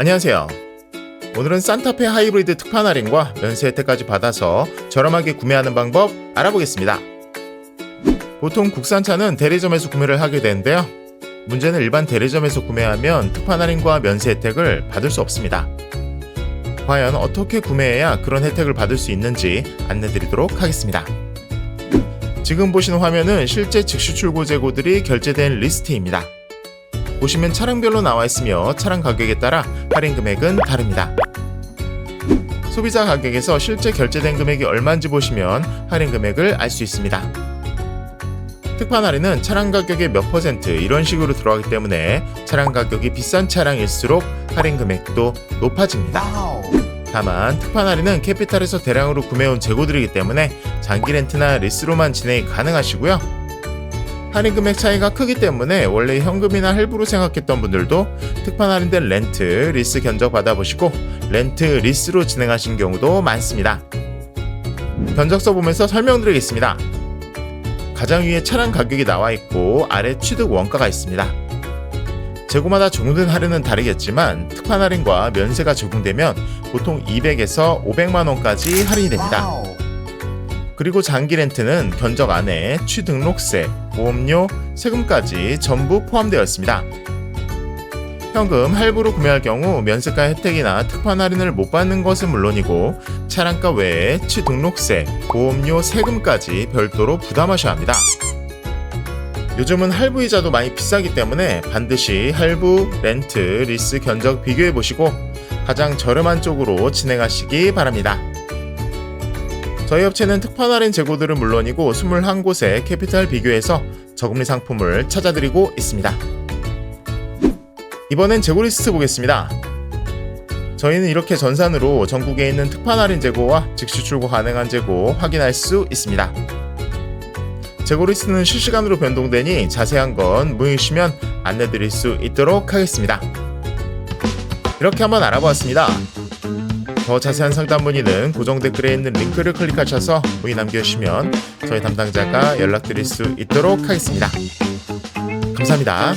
안녕하세요. 오늘은 산타페 하이브리드 특판 할인과 면세 혜택까지 받아서 저렴하게 구매하는 방법 알아보겠습니다. 보통 국산차는 대리점에서 구매를 하게 되는데요. 문제는 일반 대리점에서 구매하면 특판 할인과 면세 혜택을 받을 수 없습니다. 과연 어떻게 구매해야 그런 혜택을 받을 수 있는지 안내 드리도록 하겠습니다. 지금 보시는 화면은 실제 즉시 출고 재고들이 결제된 리스트입니다. 보시면 차량별로 나와 있으며 차량 가격에 따라 할인 금액은 다릅니다. 소비자 가격에서 실제 결제된 금액이 얼마인지 보시면 할인 금액을 알 수 있습니다. 특판 할인은 차량 가격의 몇 퍼센트 이런 식으로 들어가기 때문에 차량 가격이 비싼 차량일수록 할인 금액도 높아집니다. 다만 특판 할인은 캐피탈에서 대량으로 구매해온 재고들이기 때문에 장기 렌트나 리스로만 진행이 가능하시고요. 할인 금액 차이가 크기 때문에 원래 현금이나 할부로 생각했던 분들도 특판 할인된 렌트, 리스 견적 받아보시고 렌트, 리스로 진행하신 경우도 많습니다. 견적서 보면서 설명드리겠습니다. 가장 위에 차량 가격이 나와 있고 아래 취득 원가가 있습니다. 재고마다 적용된 할인은 다르겠지만 특판 할인과 면세가 적용되면 보통 200에서 500만 원까지 할인이 됩니다. 그리고 장기 렌트는 견적 안에 취등록세, 보험료, 세금까지 전부 포함되어 있습니다. 현금, 할부로 구매할 경우 면세가 혜택이나 특판 할인을 못 받는 것은 물론이고 차량가 외에 취등록세, 보험료, 세금까지 별도로 부담하셔야 합니다. 요즘은 할부이자도 많이 비싸기 때문에 반드시 할부, 렌트, 리스 견적 비교해 보시고 가장 저렴한 쪽으로 진행하시기 바랍니다. 저희 업체는 특판 할인 재고들은 물론이고 21곳의 캐피탈 비교해서 저금리 상품을 찾아드리고 있습니다. 이번엔 재고 리스트 보겠습니다. 저희는 이렇게 전산으로 전국에 있는 특판 할인 재고와 즉시 출고 가능한 재고 확인할 수 있습니다. 재고 리스트는 실시간으로 변동되니 자세한 건 문의주시면 안내드릴 수 있도록 하겠습니다. 이렇게 한번 알아보았습니다. 더 자세한 상담 문의는 고정 댓글에 있는 링크를 클릭하셔서 문의 남겨주시면 저희 담당자가 연락드릴 수 있도록 하겠습니다. 감사합니다.